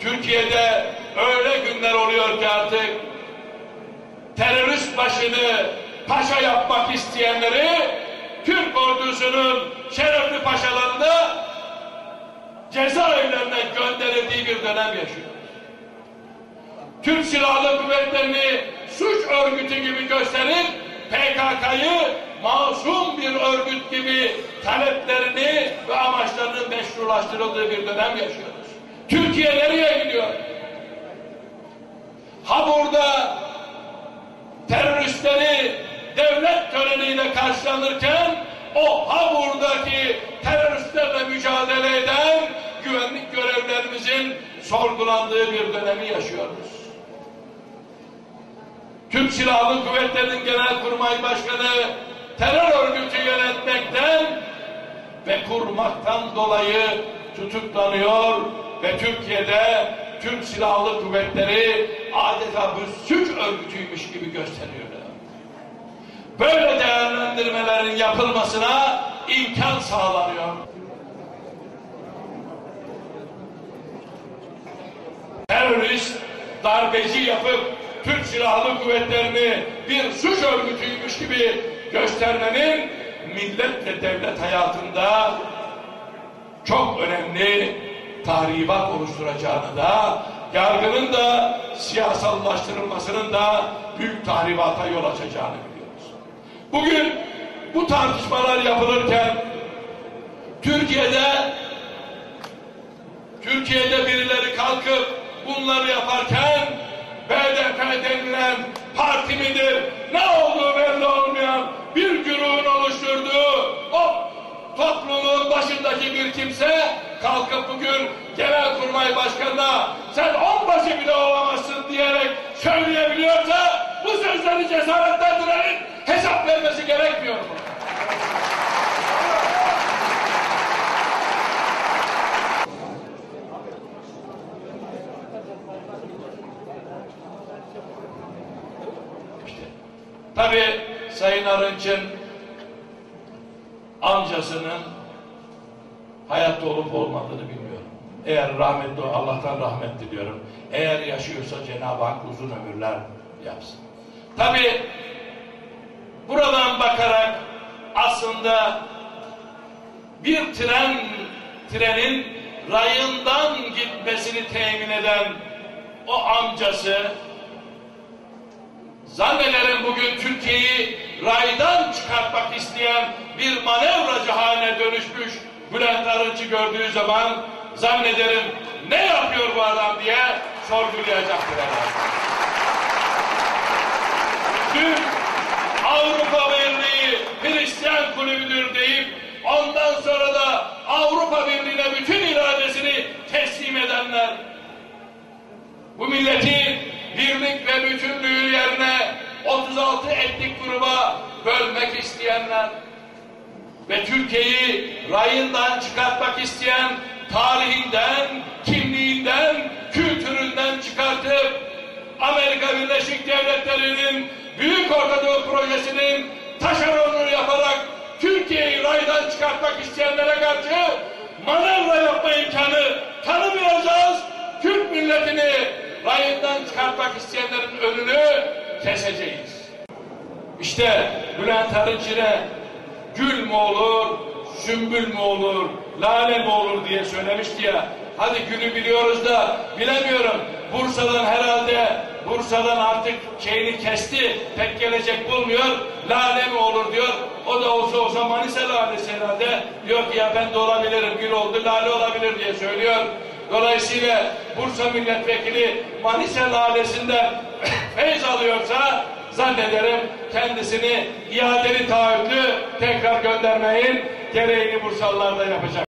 Türkiye'de öyle günler oluyor ki artık terörist başını paşa yapmak isteyenleri Türk ordusunun şerefli paşalarını cezaevlerine gönderildiği bir dönem yaşıyor. Türk Silahlı Kuvvetleri'ni suç örgütü gibi gösterip PKK'yı masum bir örgüt gibi taleplerini ve amaçlarının meşrulaştırıldığı bir dönem yaşıyoruz. Türkiye nereye gidiyor? Ha burada teröristleri devlet töreniyle karşılanırken o ha buradaki teröristlerle mücadele eden güvenlik görevlerimizin sorgulandığı bir dönemi yaşıyoruz. Türk Silahlı Kuvvetleri'nin Genelkurmay Başkanı terör örgütü yönetmekten ve kurmaktan dolayı tutuklanıyor ve Türkiye'de Türk Silahlı Kuvvetleri adeta bir suç örgütüymüş gibi gösteriyorlar. Böyle değerlendirmelerin yapılmasına imkan sağlanıyor. Terörist darbeci yapıp Türk Silahlı Kuvvetleri'ni bir suç örgütüymüş gibi göstermenin millet ve devlet hayatında çok önemli tahribat oluşturacağını da yargının da siyasallaştırılmasının da büyük tahribata yol açacağını biliyoruz. Bugün bu tartışmalar yapılırken Türkiye'de Türkiye'de birileri kalkıp bunları yaparken BDP denilen parti midir? Ne olduğu belli olmayan bir güruhun oluşturduğu o başındaki bir kimse kalkıp bugün Genelkurmay Başkanı'na sen onbaşı bile olamazsın diyerek söyleyebiliyorsa bu sözleri cesaretlendirenin hesap vermesi gerekmiyor mu? Tabi Sayın Arınç'ın amcasının hayatta olup olmadığını bilmiyorum. Eğer rahmetli Allah'tan rahmet diliyorum. Eğer yaşıyorsa Cenab-ı Hak uzun ömürler yapsın. Tabi buradan bakarak aslında bir tren trenin rayından gitmesini temin eden o amcası Zannederim bugün Türkiye'yi raydan çıkartmak isteyen bir manevracı haline dönüşmüş Bülent Arınç'ı gördüğü zaman zannederim ne yapıyor bu adam diye sorgulayacaktır herhalde. Dün Avrupa Birliği Hristiyan kulübüdür deyip ondan sonra da Avrupa Birliği'ne bütün iradesini teslim edenler bu milleti birlik ve bütünlüğü yerine 36 etnik gruba bölmek isteyenler ve Türkiye'yi rayından çıkartmak isteyen tarihinden, kimliğinden, kültüründen çıkartıp Amerika Birleşik Devletleri'nin Büyük Orta Doğu Projesi'nin taşeronunu yaparak Türkiye'yi raydan çıkartmak isteyenlere karşı manevra yapma imkanı tanımayacağız. Türk milletini rayından çıkartmak isteyenlerin önünü keseceğiz. İşte Bülent Arınç'ine gül mü olur, sümbül mü olur, lale mi olur diye söylemişti ya. Hadi gülü biliyoruz da bilemiyorum. Bursa'dan herhalde Bursa'dan artık şeyini kesti, pek gelecek bulmuyor. Lale mi olur diyor. O da olsa olsa Manisa lalesi herhalde. Diyor ki ya ben de olabilirim, gül oldu, lale olabilir diye söylüyor. Dolayısıyla Bursa milletvekili Manisa lalesinden feyz alıyorsa zannederim kendisini iadeli taahhütlü tekrar göndermeyin gereğini Bursalılar da yapacak.